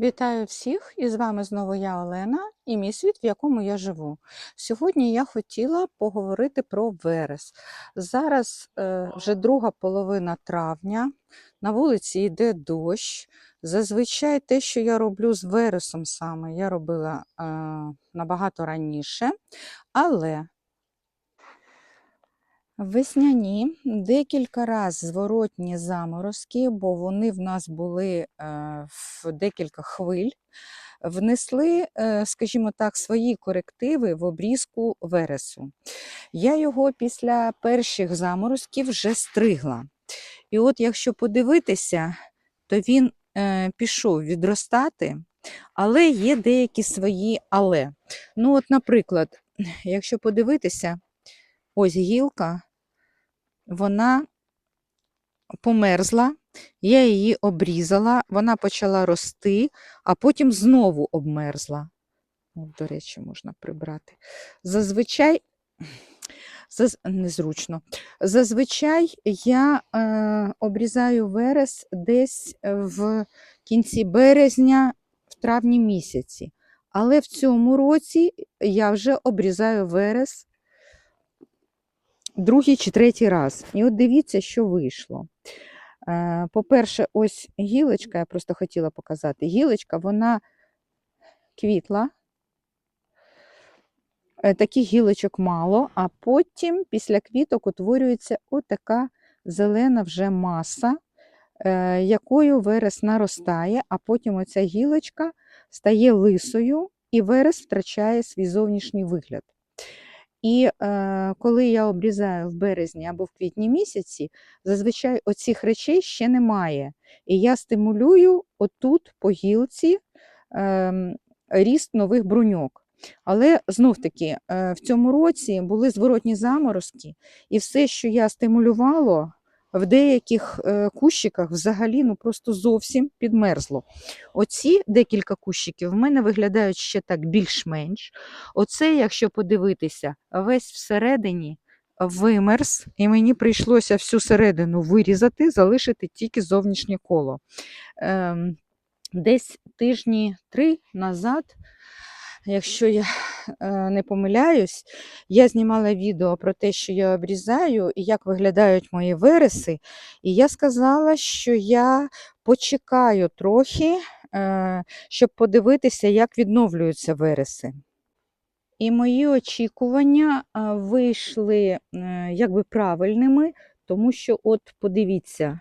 Вітаю всіх! І з вами знову я Олена і мій світ, в якому я живу. Сьогодні я хотіла поговорити про верес. Зараз е, вже друга половина травня, на вулиці йде дощ. Зазвичай те, що я роблю з вересом саме, я робила е, набагато раніше, але Весняні декілька разів зворотні заморозки, бо вони в нас були е, в декілька хвиль, внесли, е, скажімо так, свої корективи в обрізку вересу. Я його після перших заморозків вже стригла. І от якщо подивитися, то він е, пішов відростати, але є деякі свої але. Ну, от, наприклад, якщо подивитися, ось гілка вона померзла, я її обрізала, вона почала рости, а потім знову обмерзла. До речі, можна прибрати. Зазвичай заз... незручно. Зазвичай я е, обрізаю верес десь в кінці березня, в травні місяці. Але в цьому році я вже обрізаю верес другий чи третій раз. І от дивіться, що вийшло. Е, По-перше, ось гілочка, я просто хотіла показати. Гілочка, вона квітла. Е, Таких гілочок мало, а потім після квіток утворюється отака зелена вже маса, е, якою верес наростає, а потім оця гілочка стає лисою, і верес втрачає свій зовнішній вигляд. І е, коли я обрізаю в березні або в квітні місяці, зазвичай оцих речей ще немає. І я стимулюю отут по гілці е, ріст нових бруньок. Але знов таки е, в цьому році були зворотні заморозки, і все, що я стимулювало, в деяких е, кущиках взагалі ну просто зовсім підмерзло. Оці декілька кущиків в мене виглядають ще так більш-менш. Оце, якщо подивитися, весь всередині вимерз, і мені прийшлося всю середину вирізати, залишити тільки зовнішнє коло. Ем, Десь тижні три назад, якщо я е, не помиляюсь, я знімала відео про те, що я обрізаю і як виглядають мої вереси. І я сказала, що я почекаю трохи, е, щоб подивитися, як відновлюються вереси. І мої очікування е, вийшли якби правильними, тому що, от подивіться,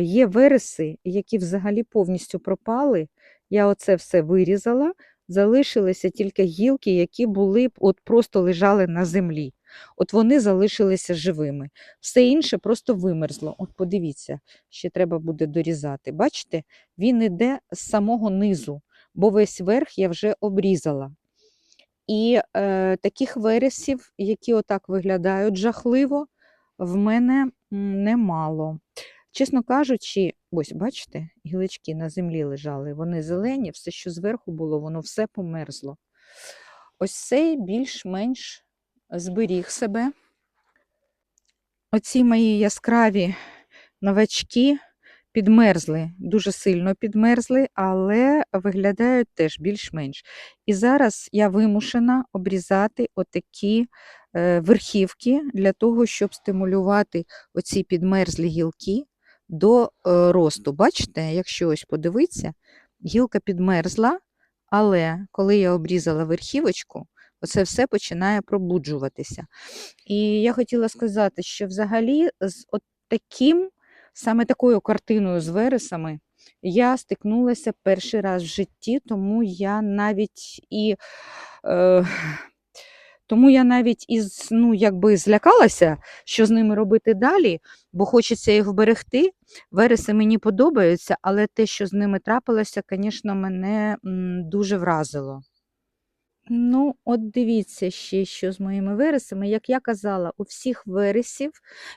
є вереси, які взагалі повністю пропали. Я оце все вирізала, залишилися тільки гілки, які були от просто лежали на землі. От вони залишилися живими. Все інше просто вимерзло. От подивіться, ще треба буде дорізати. Бачите, він іде з самого низу, бо весь верх я вже обрізала. І е, таких вересів, які отак виглядають жахливо, в мене немало. Чесно кажучи, ось бачите, гілочки на землі лежали, вони зелені, все, що зверху було, воно все померзло. Ось цей більш-менш зберіг себе. Оці мої яскраві новачки підмерзли, дуже сильно підмерзли, але виглядають теж більш-менш. І зараз я вимушена обрізати отакі е, верхівки для того, щоб стимулювати оці підмерзлі гілки до е, росту. Бачите, якщо ось подивитися, гілка підмерзла, але коли я обрізала верхівочку, оце все починає пробуджуватися. І я хотіла сказати, що взагалі з от таким, саме такою картиною з вересами я стикнулася перший раз в житті, тому я навіть і. Е, тому я навіть із, ну, якби злякалася, що з ними робити далі, бо хочеться їх вберегти. Вереси мені подобаються, але те, що з ними трапилося, звісно, мене дуже вразило. Ну, от дивіться ще, що з моїми вересами. Як я казала, у всіх вересів,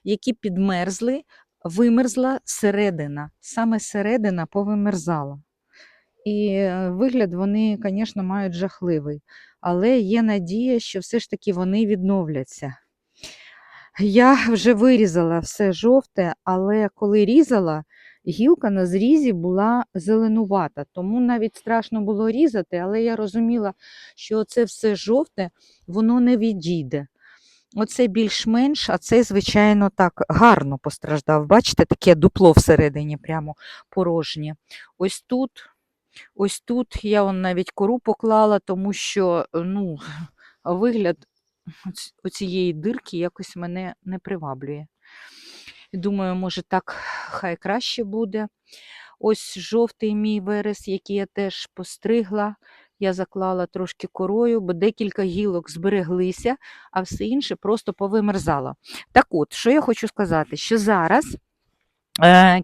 які підмерзли, вимерзла середина. Саме середина повимерзала. І е, вигляд вони, звісно, мають жахливий. Але є надія, що все ж таки вони відновляться. Я вже вирізала все жовте, але коли різала, гілка на зрізі була зеленувата, тому навіть страшно було різати, але я розуміла, що це все жовте, воно не відійде. Оце більш-менш, а це, звичайно, так гарно постраждав. Бачите, таке дупло всередині, прямо порожнє. Ось тут, ось тут я он навіть кору поклала, тому що ну, вигляд оцієї дирки якось мене не приваблює. Думаю, може, так хай краще буде. Ось жовтий мій верес, який я теж постригла. Я заклала трошки корою, бо декілька гілок збереглися, а все інше просто повимерзало. Так от, що я хочу сказати, що зараз е,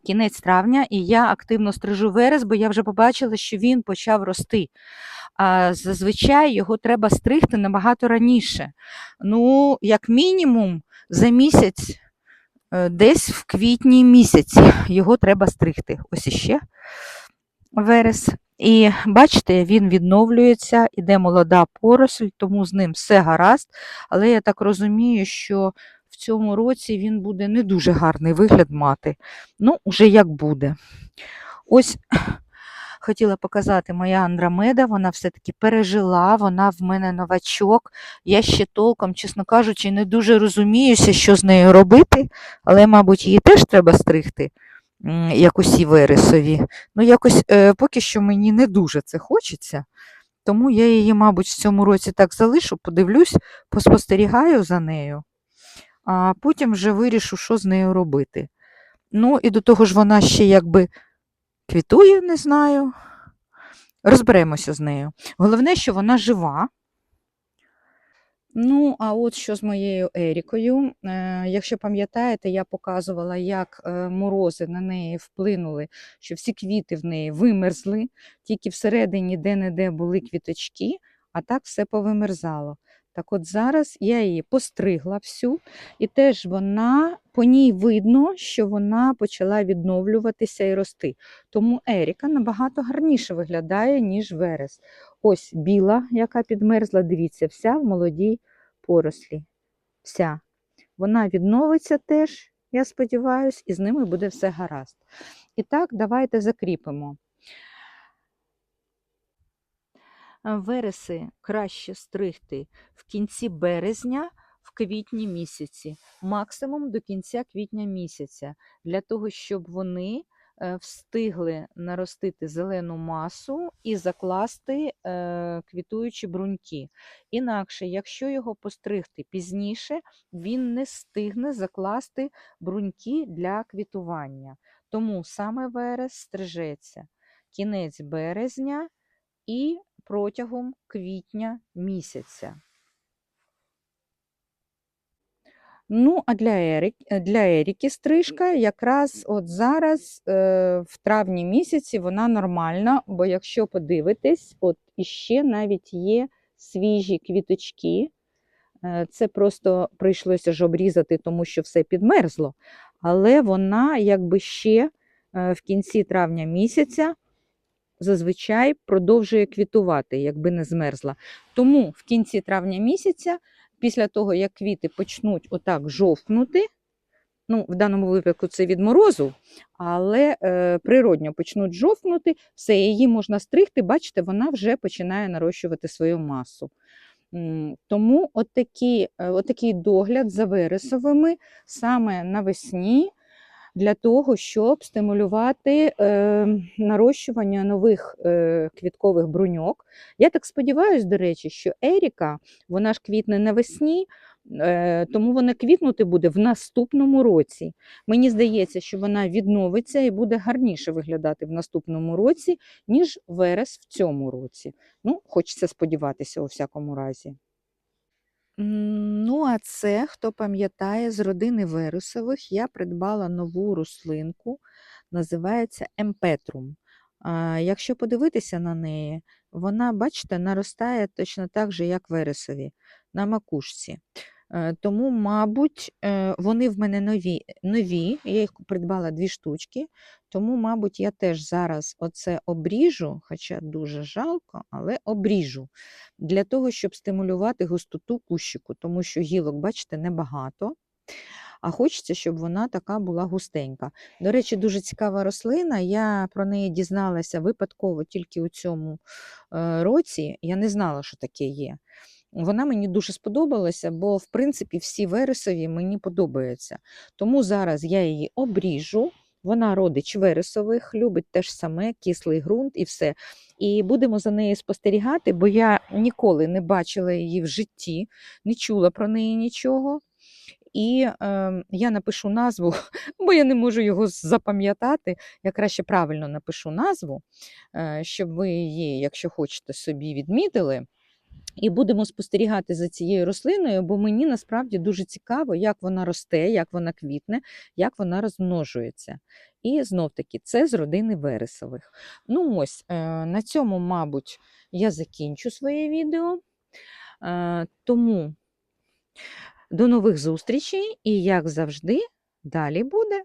кінець травня, і я активно стрижу верес, бо я вже побачила, що він почав рости. А зазвичай його треба стригти набагато раніше. Ну, як мінімум, за місяць, е, десь в квітні місяці його треба стригти. Ось іще верес. І бачите, він відновлюється, іде молода поросль, тому з ним все гаразд. Але я так розумію, що в цьому році він буде не дуже гарний вигляд мати. Ну, уже як буде. Ось хотіла показати моя Андромеда, вона все-таки пережила, вона в мене новачок. Я ще толком, чесно кажучи, не дуже розуміюся, що з нею робити, але, мабуть, її теж треба стригти, як усі вересові. Ну, якось е, поки що мені не дуже це хочеться. Тому я її, мабуть, в цьому році так залишу, подивлюсь, поспостерігаю за нею, а потім вже вирішу, що з нею робити. Ну, і до того ж, вона ще якби квітує, не знаю. Розберемося з нею. Головне, що вона жива. Ну, а от що з моєю Ерікою. Е, якщо пам'ятаєте, я показувала, як е, морози на неї вплинули, що всі квіти в неї вимерзли, тільки всередині де-не-де були квіточки, а так все повимерзало. Так от зараз я її постригла всю, і теж вона по ній видно, що вона почала відновлюватися і рости. Тому Еріка набагато гарніше виглядає, ніж верес. Ось біла, яка підмерзла, дивіться, вся в молодій порослі. Вся. Вона відновиться теж, я сподіваюся, і з ними буде все гаразд. І так, давайте закріпимо. Е, Вереси краще стригти в кінці березня, в квітні місяці, максимум до кінця квітня місяця, для того, щоб вони е, встигли наростити зелену масу і закласти е, квітуючі бруньки. Інакше, якщо його постригти пізніше, він не встигне закласти бруньки для квітування. Тому саме верес стрижеться кінець березня і протягом квітня місяця. Ну, а для, Ерік, для Еріки стрижка якраз от зараз, е, в травні місяці, вона нормальна, бо якщо подивитись, от іще навіть є свіжі квіточки. Е, Це просто прийшлося ж обрізати, тому що все підмерзло. Але вона якби ще е, в кінці травня місяця зазвичай продовжує квітувати, якби не змерзла. Тому в кінці травня місяця, після того, як квіти почнуть отак жовкнути, ну, в даному випадку це від морозу, але е, природньо почнуть жовкнути, все, її можна стригти, бачите, вона вже починає нарощувати свою масу. Тому отакі, е, отакий догляд за вересовими саме навесні для того, щоб стимулювати е, нарощування нових е, квіткових бруньок. Я так сподіваюся, до речі, що Еріка, вона ж квітне навесні, е, тому вона квітнути буде в наступному році. Мені здається, що вона відновиться і буде гарніше виглядати в наступному році, ніж верес в цьому році. Ну, хочеться сподіватися у всякому разі. Ну, а це, хто пам'ятає, з родини вересових я придбала нову рослинку, називається емпетрум. Якщо подивитися на неї, вона, бачите, наростає точно так же, як вересові, на макушці. Е, Тому, мабуть, е, вони в мене нові, нові, я їх придбала дві штучки, тому, мабуть, я теж зараз оце обріжу, хоча дуже жалко, але обріжу для того, щоб стимулювати густоту кущику, тому що гілок, бачите, небагато. а хочеться, щоб вона така була густенька. До речі, дуже цікава рослина. Я про неї дізналася випадково тільки у цьому е, році. Я не знала, що таке є. Вона мені дуже сподобалася, бо, в принципі, всі вересові мені подобаються. Тому зараз я її обріжу. Вона родич вересових, любить те ж саме, кислий ґрунт і все. І будемо за нею спостерігати, бо я ніколи не бачила її в житті, не чула про неї нічого. І е, я напишу назву, бо я не можу його запам'ятати. Я краще правильно напишу назву, е, щоб ви її, якщо хочете, собі відмітили. І будемо спостерігати за цією рослиною, бо мені насправді дуже цікаво, як вона росте, як вона квітне, як вона розмножується. І знов таки, це з родини вересових. Ну ось, е, на цьому, мабуть, я закінчу своє відео. Е, Тому до нових зустрічей і, як завжди, далі буде.